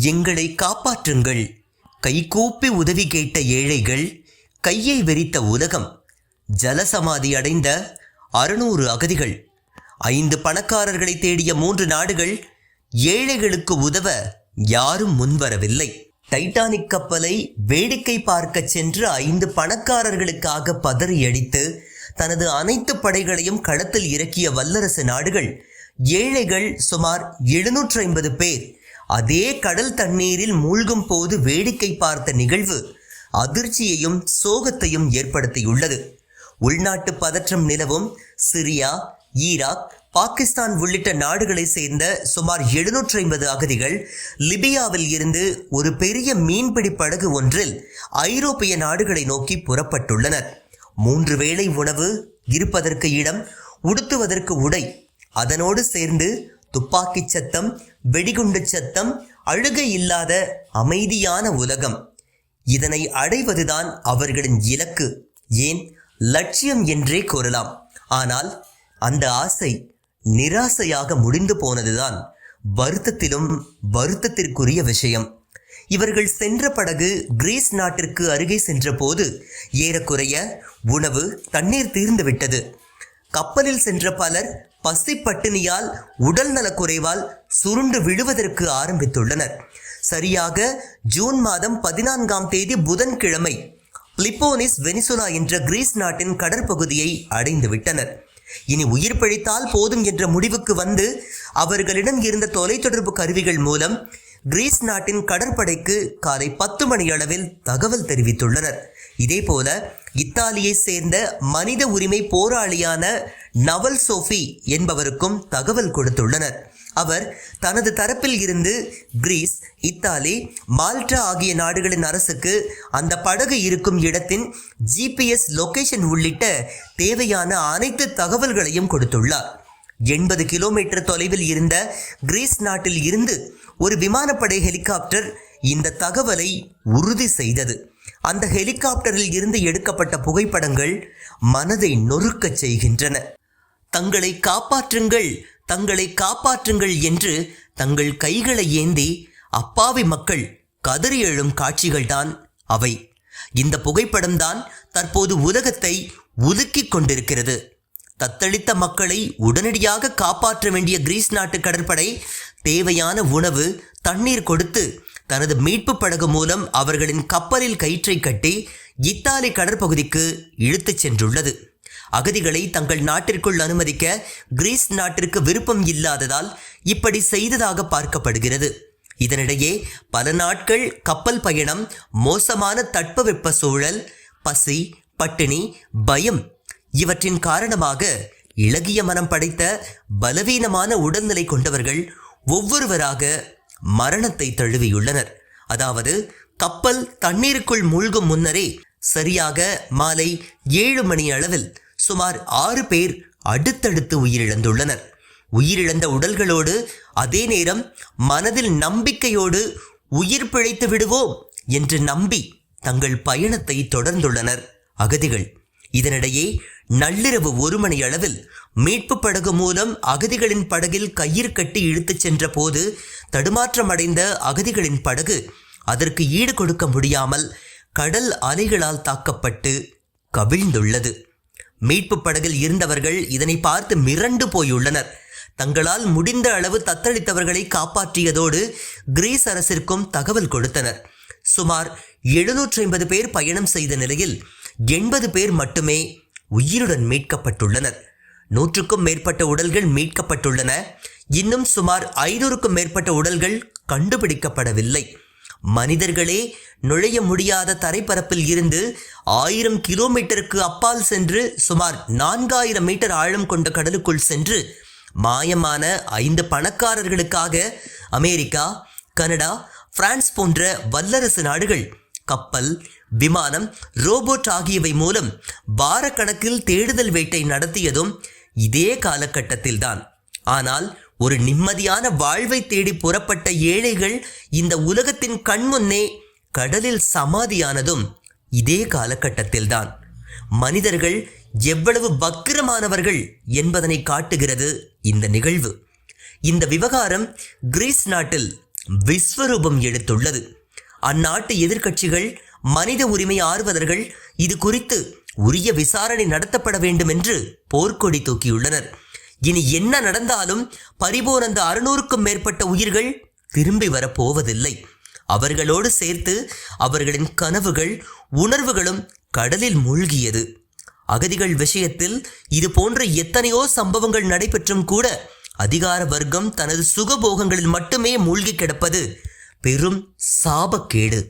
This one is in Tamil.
எங்களை காப்பாற்றுங்கள். கைகூப்பி உதவி கேட்ட ஏழைகள் கையை வெறித்த உலகம். ஜலசமாதி அடைந்த அறுநூறு அகதிகள். ஐந்து பணக்காரர்களை தேடிய மூன்று நாடுகள் ஏழைகளுக்கு உதவ யாரும் முன்வரவில்லை. டைட்டானிக் கப்பலை வேடிக்கை பார்க்கச் சென்று ஐந்து பணக்காரர்களுக்காக பதறியடித்து தனது அனைத்து படைகளையும் களத்தில் இறக்கிய வல்லரசு நாடுகள். ஏழைகள் சுமார் எழுநூற்று ஐம்பது பேர். அதே கடல் தண்ணீரில் மூழ்கும் போது வேடிக்கை பார்த்த நிகழ்வு அதிர்ச்சியையும் சோகத்தையும் ஏற்படுத்தியுள்ளது. உள்நாட்டு பதற்றம் நிலவும் சிரியா ஈராக் பாகிஸ்தான் உள்ளிட்ட நாடுகளை சேர்ந்த சுமார் எழுநூற்றி ஐம்பது அகதிகள் லிபியாவில் இருந்து ஒரு பெரிய மீன்பிடி படகு ஒன்றில் ஐரோப்பிய நாடுகளை நோக்கி புறப்பட்டுள்ளனர். மூன்று வேளை உணவு இருப்பதற்கு இடம் உடுத்துவதற்கு உடை அதனோடு சேர்ந்து துப்பாக்கிச் சத்தம் வெடிகுண்டு சத்தம் அழுகை இல்லாத அமைதியான உலகம். இதனை அடைவதுதான் அவர்களின் இலக்கு. ஏன்? லட்சியம் என்றே கூறலாம். ஆனால் அந்த ஆசை நிராசையாக முடிந்து போனதுதான் வருத்தத்திலும் வருத்தத்திற்குரிய விஷயம். இவர்கள் சென்ற படகு கிரீஸ் நாட்டிற்கு அருகே சென்றபோது ஏறக்குறைய உணவு தண்ணீர் தீர்ந்து விட்டது கப்பலில் சென்ற பலர் பசி பட்டினியால் உடல் நலக்குறைவால் சுருண்டு விழுவதற்கு ஆரம்பித்துள்ளனர். சரியாக ஜூன் மாதம் பதினான்காம் தேதி புதன்கிழமை லிப்போனிஸ் வெனிசுலா என்ற கிரீஸ் நாட்டின் கடற்பகுதியை அடைந்துவிட்டனர். இனி உயிர் பிழைத்தால் போதும் என்ற முடிவுக்கு வந்து அவர்களிடம் இருந்த தொலைத்தொடர்பு கருவிகள் மூலம் கிரீஸ் நாட்டின் கடற்படைக்கு காலை பத்து மணி அளவில் தகவல் தெரிவித்துள்ளனர். இதேபோல இத்தாலியை சேர்ந்த மனித உரிமை போராளியான நவல் சோஃபி என்பவருக்கும் தகவல் கொடுத்துள்ளனர். அவர் தனது தரப்பில் இருந்து கிரீஸ் இத்தாலி மால்டா ஆகிய நாடுகளின் அரசுக்கு அந்த படகு இருக்கும் இடத்தின் ஜிபிஎஸ் லொகேஷன் உள்ளிட்ட தேவையான அனைத்து தகவல்களையும் கொடுத்துள்ளார். எண்பது கிலோமீட்டர் தொலைவில் இருந்த கிரீஸ் நாட்டில் இருந்து ஒரு விமானப்படை ஹெலிகாப்டர் இந்த தகவலை உறுதி செய்தது. அந்த ஹெலிகாப்டரில் இருந்து எடுக்கப்பட்ட புகைப்படங்கள் மனதை நொறுக்கச் செய்கின்றன. தங்களை காப்பாற்றுங்கள் தங்களை காப்பாற்றுங்கள் என்று தங்கள் கைகளை ஏந்தி அப்பாவி மக்கள் கதறி எழும் காட்சிகள்தான் அவை. இந்த புகைப்படம்தான் தற்போது உலகத்தை உலுக்கிக் கொண்டிருக்கிறது. தத்தளித்த மக்களை உடனடியாக காப்பாற்ற வேண்டிய கிரீஸ் நாட்டு கடற்படை தேவையான உணவு தண்ணீர் கொடுத்து தனது மீட்பு படகு மூலம் அவர்களின் கப்பலில் கயிற்றை கட்டி இத்தாலி கடற்பகுதிக்கு இழுத்துச் சென்றுள்ளது. அகதிகளை தங்கள் நாட்டிற்குள் அனுமதிக்க கிரீஸ் நாட்டிற்கு விருப்பம் இல்லாததால் இப்படி செய்ததாக பார்க்கப்படுகிறது. இதனிடையே பல நாட்கள் கப்பல் பயணம் மோசமான தட்பவெப்ப சூழல் பசி பட்டினி பயம் இவற்றின் காரணமாக இளகிய மனம் படைத்த பலவீனமான உடல்நிலை கொண்டவர்கள் ஒவ்வொருவராக மரணத்தை தழுவியுள்ளனர். அதாவது கப்பல் தண்ணீருக்குள் மூழ்கும் முன்னரே சரியாக மாலை ஏழு மணி அளவில் சுமார் ஆறு பேர் அடுத்தடுத்து உயிரிழந்துள்ளனர். உயிரிழந்த உடல்களோடு அதே நேரம் மனதில் நம்பிக்கையோடு உயிர் பிழைத்து விடுவோம் என்று நம்பி தங்கள் பயணத்தை தொடர்ந்துள்ளனர். அகதிகள். இதனிடையே நள்ளிரவு ஒரு மணி அளவில் மீட்பு படகு மூலம் அகதிகளின் படகில் கயிறு கட்டி இழுத்துச் சென்ற போது தடுமாற்றமடைந்த அகதிகளின் படகு அதற்கு ஈடு கொடுக்க முடியாமல் கடல் அலைகளால் தாக்கப்பட்டு கவிழ்ந்துள்ளது. மீட்பு படகில் இருந்தவர்கள் இதனை பார்த்து மிரண்டு போயுள்ளனர். தங்களால் முடிந்த அளவு தத்தளித்தவர்களை காப்பாற்றியதோடு கிரீஸ் அரசிற்கும் தகவல் கொடுத்தனர். சுமார் எழுநூற்றி ஐம்பது பேர் பயணம் செய்த நிலையில் எண்பது பேர் மட்டுமே உயிருடன் மீட்கப்பட்டுள்ளனர். நூற்றுக்கும் மேற்பட்ட உடல்கள் மீட்கப்பட்டுள்ளன. இன்னும் சுமார் ஐநூறுக்கும் மேற்பட்ட உடல்கள் கண்டுபிடிக்கப்படவில்லை. மனிதர்களே நுழைய முடியாத தரைப்பரப்பில் இருந்து ஆயிரம் கிலோமீட்டருக்கு அப்பால் சென்று சுமார் நான்காயிரம் மீட்டர் ஆழம் கொண்ட கடலுக்குள் சென்று மாயமான ஐந்து பணக்காரர்களுக்காக அமெரிக்கா கனடா பிரான்ஸ் போன்ற வல்லரசு நாடுகள் கப்பல் விமானம் ரோபோட் ஆகியவை மூலம் வாரக்கணக்கில் தேடுதல் வேட்டை நடத்தியதும் இதே காலகட்டத்தில்தான். ஆனால் ஒரு நிம்மதியான வாழ்வை தேடி புறப்பட்ட ஏழைகள் இந்த உலகத்தின் கண்முன்னே கடலில் சமாதியானதும் இதே காலகட்டத்தில்தான். மனிதர்கள் எவ்வளவு வக்கிரமானவர்கள் என்பதனை காட்டுகிறது இந்த நிகழ்வு. இந்த விவகாரம் கிரீஸ் நாட்டில் விஸ்வரூபம் எடுத்துள்ளது. அந்நாட்டு எதிர்க்கட்சிகள் மனித உரிமை ஆர்வலர்கள் இது குறித்து உரிய விசாரணை நடத்தப்பட வேண்டும் என்று போர்க்கொடி தூக்கியுள்ளனர். இனி என்ன நடந்தாலும் பரிபோனந்த அறுநூறுக்கும் மேற்பட்ட உயிர்கள் திரும்பி வரப்போவதில்லை. அவர்களோடு சேர்த்து அவர்களின் கனவுகள் உணர்வுகளும் கடலில் மூழ்கியது. அகதிகள் விஷயத்தில் இது போன்ற எத்தனையோ சம்பவங்கள் நடைபெற்றும் கூட அதிகார வர்க்கம் தனது சுகபோகங்களில் மட்டுமே மூழ்கி கிடப்பது பெரும் சாபக்கேடு.